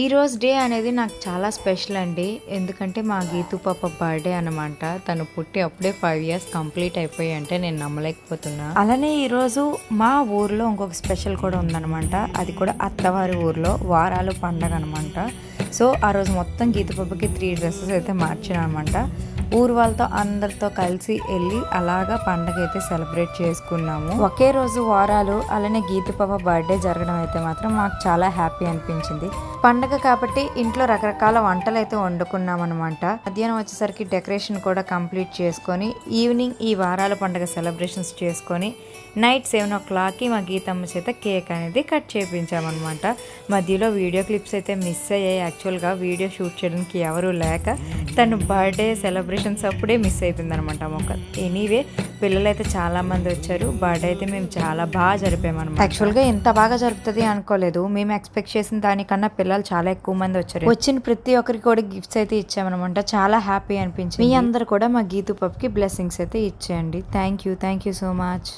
ఈరోజు డే అనేది నాకు చాలా స్పెషల్ అండి. ఎందుకంటే మా గీతు పాప బర్త్డే అనమాట తను పుట్టి అప్పుడే ఫైవ్ ఇయర్స్ కంప్లీట్ అయిపోయి అంటే నేను నమ్మలేకపోతున్నా. అలానే ఈరోజు మా ఊర్లో ఇంకొక స్పెషల్ కూడా ఉందన్నమాట. అది కూడా అత్తవారి ఊర్లో వారాలు పండగ అనమాట సో ఆ రోజు మొత్తం గీతు పాపకి త్రీ డ్రెస్సెస్ అయితే మార్చిన అనమాట ఊరు వాళ్ళతో అందరితో కలిసి వెళ్ళి అలాగా పండగ అయితే సెలబ్రేట్ చేసుకున్నాము. ఒకే రోజు వారాలు అలానే గీతు పాప బర్త్డే జరగడం అయితే మాత్రం మాకు చాలా హ్యాపీ అనిపించింది. పండగ కాబట్టి ఇంట్లో రకరకాల వంటలు అయితే వండుకున్నాం అనమాట మధ్యాహ్నం వచ్చేసరికి డెకరేషన్ కూడా కంప్లీట్ చేసుకొని ఈవినింగ్ ఈ వారాల పండగ సెలబ్రేషన్స్ చేసుకొని నైట్ సెవెన్ ఓ క్లాక్కి మా గీతమ్మ చేత కేక్ అనేది కట్ చేయించామన్నమాట మధ్యలో వీడియో క్లిప్స్ అయితే మిస్ అయ్యాయి. యాక్చువల్గా వీడియో షూట్ చేయడానికి ఎవరు లేక తను బర్త్డే సెలబ్రేషన్ సెలబ్రేషన్స్ అప్పుడే మిస్ అయిపోయింది అనమాట మొక్క. ఎనీవే పిల్లలు అయితే చాలా మంది వచ్చారు. బర్త్డే అయితే మేము చాలా బాగా జరిపామన్నమాట. యాక్చువల్గా ఎంత బాగా జరుగుతుంది అనుకోలేదు. మేము ఎక్స్పెక్ట్ చేసిన దానికన్నా పిల్లలు చాలా ఎక్కువ మంది వచ్చారు. వచ్చిన ప్రతి ఒక్కరికి కూడా గిఫ్ట్స్ అయితే ఇచ్చామన్నమాట. చాలా హ్యాపీ అనిపించింది. మీ అందరు కూడా మా గీతు పప్కి బ్లెస్సింగ్స్ అయితే ఇచ్చేయండి. Thank you thank you so much